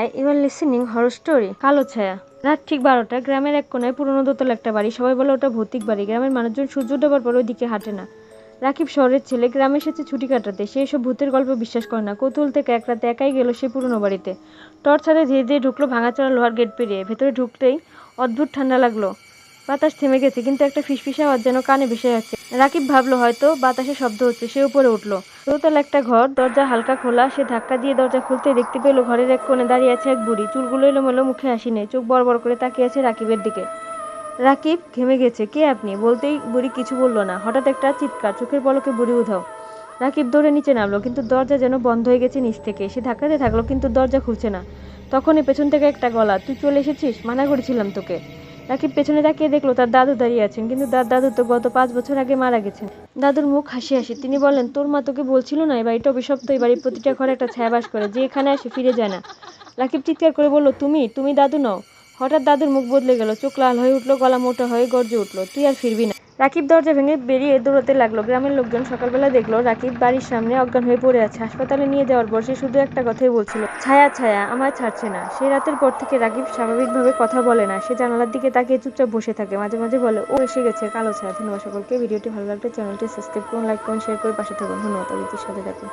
I your listening horror story কালো ছায়া। রাত ঠিক বারোটা গ্রামের এক কোনায় পুরনো দোতলা একটা বাড়ি। সবাই বলে ওটা ভৌতিক বাড়ি। গ্রামের মানুষজন সূর্য ডোবার পর ওইদিকে হাঁটে না। রাকিব শহরের ছেলে গ্রামে এসেছে ছুটি কাটাতে। সে এসব ভূতের গল্প বিশ্বাস করে না। কৌতূহল থেকে এক রাতে একাই গেল সে পুরনো বাড়িতে। টর্চ হাতে ধীরে ধীরে ঢুকলো ভাঙাচোরা লোহার গেট পেরিয়ে। ভেতরে ঢুকতেই অদ্ভুত ঠান্ডা লাগল। বাতাস থেমে গেছে, কিন্তু একটা ফিসফিসে আওয়াজ যেন কানে ভেসে যাচ্ছে রাকিব ভাবলো, হয়তো বাতাসে শব্দ হচ্ছে, সে উপরে উঠল। দোতলা একটা ঘর, দরজা হালকা খোলা, সে ধাক্কা দিয়ে দরজা খুলতে দেখতে পেল ঘরের এক কোণে দাঁড়িয়ে আছে এক বুড়ি। চুলগুলো এলোমেলো, মুখে নেই, চোখ বড় বড় করে তাকিয়ে আছে রাকিবের দিকে। রাকিব, ঘেমে গেছে, কে আপনি? বলতেই বুড়ি কিছু বলল না। হঠাৎ একটা চিৎকার, চোখের পলকে বুড়ি উধাও। রাকিব দৌড়ে নিচে নামলো, কিন্তু দরজা যেন বন্ধ হয়ে গেছে নিচ থেকে। সে ধাক্কাতে থাকল, কিন্তু দরজা খুলছে না। তখনই পেছন থেকে একটা গলা, তুই চলে এসেছিস? মানা করেছিলাম তোকে। রাকিব পেছনে তাকিয়ে দেখল তার দাদু দাঁড়িয়ে আছেন, কিন্তু তার দাদু তো গত পাঁচ বছর আগে মারা গেছেন। দাদুর মুখ হাসি হাসি। তিনি বলেন তোর মা তোকে বলছিল না এই বাড়িটা অভিশপ্ত এই বাড়ির প্রতিটা ঘরে একটা ছায়া বাস করে যে এখানে আসে ফিরে যায় না। রাকিব চিৎকার করে বলল, তুমি তুমি দাদু নও। হঠাৎ দাদুর মুখ বদলে গেল, চোখ লাল হয়ে উঠল, গলা মোটা হয়ে গর্জে উঠল, তুই আর ফিরবি না। রাকিব দরজা ভেঙে বেরিয়ে দৌড়তে লাগল। গ্রামের লোকজন সকালবেলা দেখল রাকিব বাড়ির সামনে অজ্ঞান হয়ে পড়ে আছে। হাসপাতালে নিয়ে যাওয়ার পর সে শুধু একটা কথাই বলছিল, ছায়া ছায়া, আমায় ছাড়ছে না। সেই রাতের পর থেকে রাকিব স্বাভাবিকভাবে কথা বলে না। সে জানালার দিকে তাকিয়ে চুপচাপ বসে থাকে। মাঝে মাঝে বলে, ও এসে গেছে, কালো ছায়া। ধন্যবাদ সকলকে। ভিডিওটি ভালো লাগলে চ্যানেলটি সাবস্ক্রাইব করুন, লাইক করুন, শেয়ার করে পাশে থাকুন। ধন্যবাদ সাথে থাকুন।